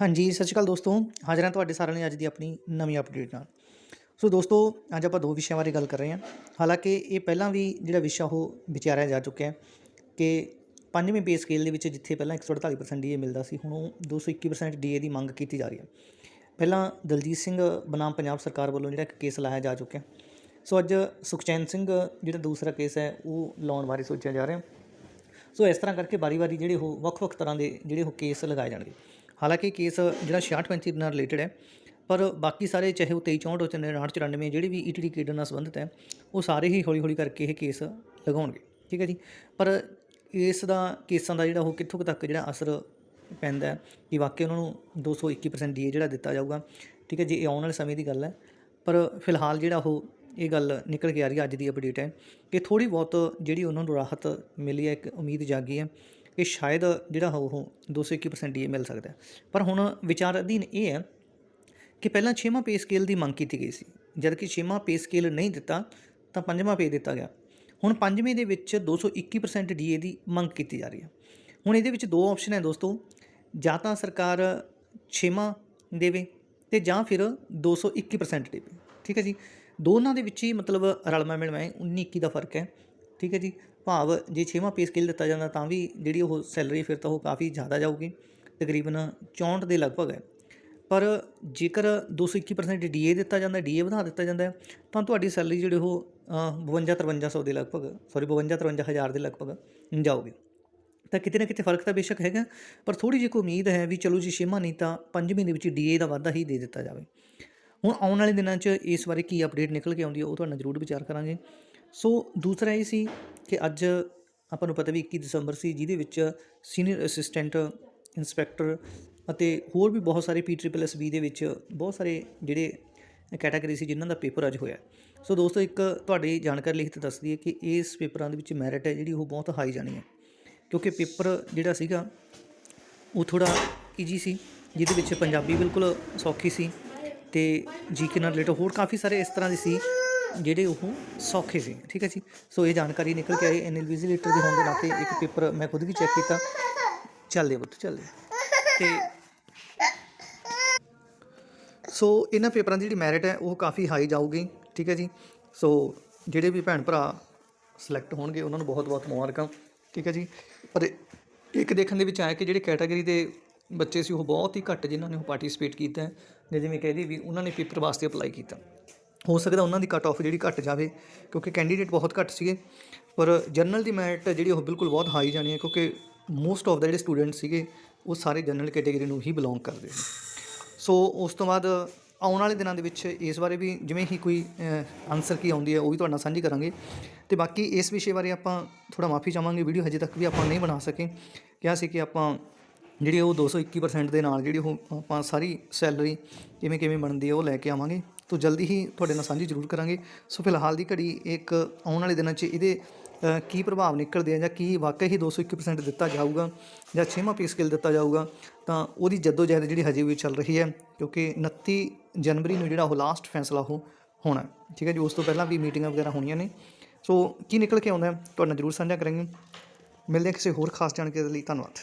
ਹਾਂਜੀ, ਸਤਿ ਸ਼੍ਰੀ ਅਕਾਲ ਦੋਸਤੋ। ਹਾਜ਼ਰ ਹਾਂ ਤੁਹਾਡੇ ਸਾਰਿਆਂ ਲਈ ਅੱਜ ਦੀ ਆਪਣੀ ਨਵੀਂ ਅਪਡੇਟ ਨਾਲ। ਸੋ ਦੋਸਤੋ, ਅੱਜ ਆਪਾਂ ਦੋ ਵਿਸ਼ਿਆਂ ਬਾਰੇ ਗੱਲ ਕਰ ਰਹੇ ਹਾਂ। ਹਾਲਾਂਕਿ ਇਹ ਪਹਿਲਾਂ ਵੀ ਜਿਹੜਾ ਵਿਸ਼ਾ ਉਹ ਵਿਚਾਰਿਆ ਜਾ ਚੁੱਕਿਆ ਹੈ ਕਿ ਪੰਜਵੇਂ ਪੇ ਸਕੇਲ ਦੇ ਵਿੱਚ ਜਿੱਥੇ ਪਹਿਲਾਂ 148% ਡੀਏ ਮਿਲਦਾ ਸੀ, ਹੁਣ ਉਹ 221% ਡੀਏ ਦੀ ਮੰਗ ਕੀਤੀ ਜਾ ਰਹੀ ਹੈ। ਪਹਿਲਾਂ ਦਲਜੀਤ ਸਿੰਘ ਬਨਾਮ ਪੰਜਾਬ ਸਰਕਾਰ ਵੱਲੋਂ ਜਿਹੜਾ ਇੱਕ ਕੇਸ ਲਾਇਆ ਜਾ ਚੁੱਕਿਆ ਸੋ ਅੱਜ ਸੁਖਚੈਨ ਸਿੰਘ ਜਿਹੜਾ ਦੂਸਰਾ ਕੇਸ ਹੈ, ਉਹ ਲਾਉਣ ਬਾਰੇ ਸੋਚਿਆ ਜਾ ਰਿਹਾ ਸੋ ਇਸ ਤਰ੍ਹਾਂ ਕਰਕੇ ਵਾਰੀ-ਵਾਰੀ ਜਿਹੜੇ ਉਹ ਵੱਖ-ਵੱਖ ਤਰ੍ਹਾਂ ਦੇ ਜਿਹੜੇ ਉਹ ਕੇਸ ਲਗਾਏ ਜਾਣਗੇ। ਹਾਲਾਂਕਿ ਕੇਸ ਜਿਹੜਾ 6635 ਨਾਲ ਰਿਲੇਟਡ ਹੈ, ਪਰ ਬਾਕੀ ਸਾਰੇ ਚਾਹੇ ਉਹ 23 64 ਤੇ 59 94 ਜਿਹੜੇ ਵੀ ਈਟੀਡੀ ਕੇਡਰ ਨਾਲ ਸੰਬੰਧਿਤ ਹੈ, ਉਹ ਸਾਰੇ ਹੀ ਹੌਲੀ-ਹੌਲੀ ਕਰਕੇ ਇਹ ਕੇਸ ਲਗਾਉਣਗੇ, ਠੀਕ ਹੈ ਜੀ? ਪਰ ਇਸ ਦਾ, ਕੇਸਾਂ ਦਾ ਜਿਹੜਾ ਉਹ ਕਿੱਥੋਂ ਕੁ ਤੱਕ ਜਿਹੜਾ ਅਸਰ ਪੈਂਦਾ ਹੈ, ਕਿ ਵਾਕਈ ਉਹਨਾਂ ਨੂੰ 221% ਡੀਏ ਜਿਹੜਾ ਦਿੱਤਾ ਜਾਊਗਾ, ਠੀਕ ਹੈ ਜੀ? ਇਹ ਆਉਣ ਵਾਲੇ ਸਮੇਂ ਦੀ ਗੱਲ ਹੈ, ਪਰ ਫਿਲਹਾਲ ਜਿਹੜਾ ਉਹ, ਇਹ ਗੱਲ ਨਿਕਲ ਕੇ ਆ ਰਹੀ ਹੈ, ਅੱਜ ਦੀ ਅਪਡੇਟ ਹੈ, ਕਿ ਥੋੜੀ ਬਹੁਤ ਜਿਹੜੀ ਉਹਨਾਂ ਨੂੰ ਰਾਹਤ ਮਿਲੀ ਹੈ, ਇੱਕ ਉਮੀਦ ਜਾਗੀ ਹੈ ਕਿ ਸ਼ਾਇਦ ਜਿਹੜਾ ਉਹ 221% ਡੀਏ ਮਿਲ ਸਕਦਾ ਪਰ ਹੁਣ ਵਿਚਾਰ ਅਧੀਨ ਇਹ ਹੈ ਕਿ ਪਹਿਲਾਂ 6ਵਾਂ ਪੇ ਸਕੇਲ ਦੀ ਮੰਗ ਕੀਤੀ ਗਈ ਸੀ। ਜਦ ਕਿ 6ਵਾਂ ਪੇ ਸਕੇਲ ਨਹੀਂ ਦਿੱਤਾ, ਤਾਂ ਪੰਜਵਾਂ ਪੇ ਦਿੱਤਾ ਗਿਆ। ਹੁਣ ਪੰਜਵੇਂ ਦੇ ਵਿੱਚ 221% ਡੀਏ ਦੀ ਮੰਗ ਕੀਤੀ ਜਾ ਰਹੀ ਹੈ। ਹੁਣ ਇਹਦੇ ਵਿੱਚ ਦੋ ਆਪਸ਼ਨ ਹੈ ਦੋਸਤੋ। ਜਾਂ ਤਾਂ ਸਰਕਾਰ 6ਵਾਂ ਦੇਵੇ ਤੇ ਜਾਂ ਫਿਰ 221% ਦੇਵੇ। ਠੀਕ ਹੈ ਜੀ। ਦੋਨਾਂ ਦੇ ਵਿੱਚ ਹੀ ਮਤਲਬ ਰਲਮਾ ਮਿਲਮਾ ਹੈ। 19 21 ਦਾ ਫ਼ਰਕ ਹੈ। ਠੀਕ ਹੈ ਜੀ। ਭਾਵ ਜੇ 6ਵਾਂ ਪੇ ਸਕੇਲ ਦਿੱਤਾ ਜਾਂਦਾ ਤਾਂ ਵੀ ਜਿਹੜੀ ਉਹ ਸੈਲਰੀ ਫਿਰ ਤਾਂ ਉਹ ਕਾਫੀ ਜ਼ਿਆਦਾ ਜਾਊਗੀ ਤਕਰੀਬਨ 64 ਦੇ ਲਗਭਗ ਹੈ। ਪਰ ਜੇਕਰ 221% ਡੀਏ ਦਿੱਤਾ ਜਾਂਦਾ ਡੀਏ ਵਧਾ ਦਿੱਤਾ ਜਾਂਦਾ ਤਾਂ ਤੁਹਾਡੀ ਸੈਲਰੀ ਜਿਹੜੇ ਉਹ ਅ, 52 5300 ਦੇ ਲਗਭਗ ਸੌਰੀ 52 53000 ਦੇ ਲਗਭਗ ਜਾਊਗੀ। ਤਾਂ ਕਿਤੇ ਨਾ ਕਿਤੇ ਫ਼ਰਕ ਤਾਂ ਬੇਸ਼ੱਕ ਹੈਗਾ ਪਰ ਥੋੜੀ ਜਿਹੀ ਕੋਈ ਉਮੀਦ ਹੈ ਵੀ ਚਲੋ ਜੀ ਛੇਵਾਂ ਨਹੀਂ ਤਾਂ ਪੰਜਵੇਂ ਦੇ ਵਿੱਚ ਡੀਏ ਦਾ ਵਾਧਾ ਹੀ ਦੇ ਦਿੱਤਾ ਜਾਵੇ। ਹੁਣ ਆਉਣ ਵਾਲੇ ਦਿਨਾਂ 'ਚ ਇਸ ਬਾਰੇ ਕੀ ਅਪਡੇਟ ਨਿਕਲ ਕੇ ਆਉਂਦੀ ਹੈ ਉਹ ਤੁਹਾਡਾ ਜ਼ਰੂਰ ਵਿਚਾਰ ਕਰਾਂਗੇ। ਸੋ ਦੂਸਰਾ ਇਹ ਸੀ ਕਿ ਅੱਜ ਆਪਾਂ ਨੂੰ ਪਤਾ ਵੀ 21 ਦਸੰਬਰ ਸੀ, ਜਿਹਦੇ ਵਿੱਚ ਸੀਨੀਅਰ ਅਸਿਸਟੈਂਟ ਇੰਸਪੈਕਟਰ ਅਤੇ ਹੋਰ ਵੀ ਬਹੁਤ ਸਾਰੇ ਪੀ ਟ੍ਰਿਪਲ ਐਸ ਬੀ ਦੇ ਵਿੱਚ ਬਹੁਤ ਸਾਰੇ ਜਿਹੜੇ ਕੈਟਾਗਰੀ ਸੀ, ਜਿਨ੍ਹਾਂ ਦਾ ਪੇਪਰ ਅੱਜ ਹੋਇਆ। ਸੋ ਦੋਸਤੋ, ਇੱਕ ਤੁਹਾਡੀ ਜਾਣਕਾਰੀ ਲਈ ਲਿਖਤ ਦੱਸਦੀ ਹੈ ਕਿ ਇਸ ਪੇਪਰਾਂ ਦੇ ਵਿੱਚ ਮੈਰਿਟ ਹੈ, ਜਿਹੜੀ ਉਹ ਬਹੁਤ ਹਾਈ ਜਾਣੀ ਹੈ। ਕਿਉਂਕਿ ਪੇਪਰ ਜਿਹੜਾ ਸੀਗਾ, ਉਹ ਥੋੜਾ ਈਜੀ ਸੀ, ਜਿਹਦੇ ਵਿੱਚ ਪੰਜਾਬੀ ਬਿਲਕੁਲ ਸੌਖੀ ਸੀ ਤੇ ਜੀਕੇ ਨਾਲ ਰਿਲੇਟਡ ਹੋਰ ਕਾਫੀ ਸਾਰੇ ਇਸ ਤਰ੍ਹਾਂ ਦੇ ਸੀ ਜਿਹੜੇ ਉਹ ਸੌਖੇ ਸੀ, ਠੀਕ ਹੈ ਜੀ? ਸੋ ਇਹ ਜਾਣਕਾਰੀ ਨਿਕਲ ਕੇ ਆਈ ਇਨਵਿਜੀਲੇਟਰ ਦੇ ਹੋਣ ਦੇ ਨਾਤੇ ਇੱਕ ਪੇਪਰ ਮੈਂ ਖੁਦ ਵੀ ਚੈੱਕ ਕੀਤਾ। ਚੱਲਦੇ ਪੁੱਤ ਚੱਲਦੇ ਤੇ ਸੋ ਇਹਨਾਂ ਪੇਪਰਾਂ ਦੀ ਜਿਹੜੀ ਮੈਰਿਟ ਹੈ, ਉਹ ਕਾਫੀ ਹਾਈ ਜਾਊਗੀ, ਠੀਕ ਹੈ ਜੀ? ਸੋ ਜਿਹੜੇ ਵੀ ਭੈਣ ਭਰਾ ਸਿਲੈਕਟ ਹੋਣਗੇ, ਉਹਨਾਂ ਨੂੰ ਬਹੁਤ-ਬਹੁਤ ਮੁਬਾਰਕਾਂ, ਠੀਕ ਹੈ ਜੀ? ਪਰ ਇੱਕ ਦੇਖਣ ਦੇ ਵਿੱਚ ਆਇਆ ਕਿ ਜਿਹੜੇ ਕੈਟਾਗਰੀ ਦੇ ਬੱਚੇ ਸੀ, ਉਹ ਬਹੁਤ ਹੀ ਘੱਟ ਜਿਨ੍ਹਾਂ ਨੇ ਉਹ ਪਾਰਟਿਸਿਪੇਟ ਕੀਤਾ ਜਾਂ ਜਿਵੇਂ ਕਹਿ ਦਈਏ ਵੀ ਉਹਨਾਂ ਨੇ ਪੇਪਰ ਵਾਸਤੇ ਅਪਲਾਈ ਕੀਤਾ। ਹੋ ਸਕਦਾ ਉਹਨਾਂ ਦੀ ਕੱਟ ਆਫ ਜਿਹੜੀ ਘੱਟ ਜਾਵੇ, ਕਿਉਂਕਿ ਕੈਂਡੀਡੇਟ ਬਹੁਤ ਘੱਟ ਸੀਗੇ। ਪਰ ਜਨਰਲ ਦੀ ਮੈਰਿਟ ਜਿਹੜੀ ਉਹ ਬਿਲਕੁਲ ਬਹੁਤ ਹਾਈ ਜਾਣੀ ਹੈ, ਕਿਉਂਕਿ ਮੋਸਟ ਆਫ ਦਾ ਜਿਹੜੇ ਸਟੂਡੈਂਟ ਸੀਗੇ, ਉਹ ਸਾਰੇ ਜਨਰਲ ਕੈਟੇਗਰੀ ਨੂੰ ਹੀ ਬਿਲੋਂਗ ਕਰਦੇ ਸੀ ਸੋ ਉਸ ਤੋਂ ਬਾਅਦ ਆਉਣ ਵਾਲੇ ਦਿਨਾਂ ਦੇ ਵਿੱਚ ਇਸ ਬਾਰੇ ਵੀ ਜਿਵੇਂ ਹੀ ਕੋਈ ਆਨਸਰ ਕੀ ਆਉਂਦੀ ਹੈ, ਉਹ ਵੀ ਤੁਹਾਡੇ ਨਾਲ ਸਾਂਝੀ ਕਰਾਂਗੇ। ਤੇ ਬਾਕੀ ਇਸ ਵਿਸ਼ੇ ਬਾਰੇ ਆਪਾਂ ਥੋੜਾ ਮਾਫੀ ਚਾਹਾਂਗੇ ਵੀਡੀਓ ਹਜੇ ਤੱਕ ਵੀ ਆਪਾਂ ਨਹੀਂ ਬਣਾ ਸਕੇ। ਕਿਹਾ ਸੀ ਕਿ ਆਪਾਂ ਜਿਹੜੀ ਉਹ 221% ਦੇ ਨਾਲ ਜਿਹੜੀ ਉਹ ਆਪਾਂ ਸਾਰੀ ਸੈਲਰੀ ਕਿਵੇਂ ਕਿਵੇਂ ਬਣਦੀ ਹੈ, ਉਹ ਲੈ ਕੇ ਆਵਾਂਗੇ। ਤੋਂ ਜਲਦੀ ਹੀ ਤੁਹਾਡੇ ਨਾਲ ਸਾਂਝੀ ਜ਼ਰੂਰ ਕਰਾਂਗੇ। ਸੋ ਫਿਲਹਾਲ ਦੀ ਘੜੀ ਇੱਕ ਆਉਣ ਵਾਲੇ ਦਿਨਾਂ 'ਚ ਇਹਦੇ ਕੀ ਪ੍ਰਭਾਵ ਨਿਕਲਦੇ ਆ ਜਾਂ ਕੀ ਵਾਕਈ ਹੀ 221% ਦਿੱਤਾ ਜਾਊਗਾ ਜਾਂ ਛੇਵਾਂ ਪੇ ਸਕੇਲ ਦਿੱਤਾ ਜਾਊਗਾ ਤਾਂ ਉਹਦੀ ਜਦੋਜਹਿਦ ਜਿਹੜੀ ਹਜੇ ਵੀ ਚੱਲ ਰਹੀ ਹੈ ਕਿਉਂਕਿ 29 ਜਨਵਰੀ ਨੂੰ ਜਿਹੜਾ ਉਹ ਲਾਸਟ ਫੈਸਲਾ ਉਹ ਹੋਣਾ ਠੀਕ ਹੈ ਜੀ ਉਸ ਤੋਂ ਪਹਿਲਾਂ ਵੀ ਮੀਟਿੰਗਾਂ ਵਗੈਰਾ ਹੋਣੀਆਂ ਨੇ। ਸੋ ਕੀ ਨਿਕਲ ਕੇ ਆਉਂਦਾ ਹੈ, ਤੁਹਾਡੇ ਨਾਲ ਜ਼ਰੂਰ ਸਾਂਝਾ ਕਰਾਂਗੇ। ਮਿਲਦੇ ਹਾਂ ਕਿਸੇ ਹੋਰ ਖਾਸ ਜਾਣਕਾਰੀ ਦੇ ਲਈ ਧੰਨਵਾਦ।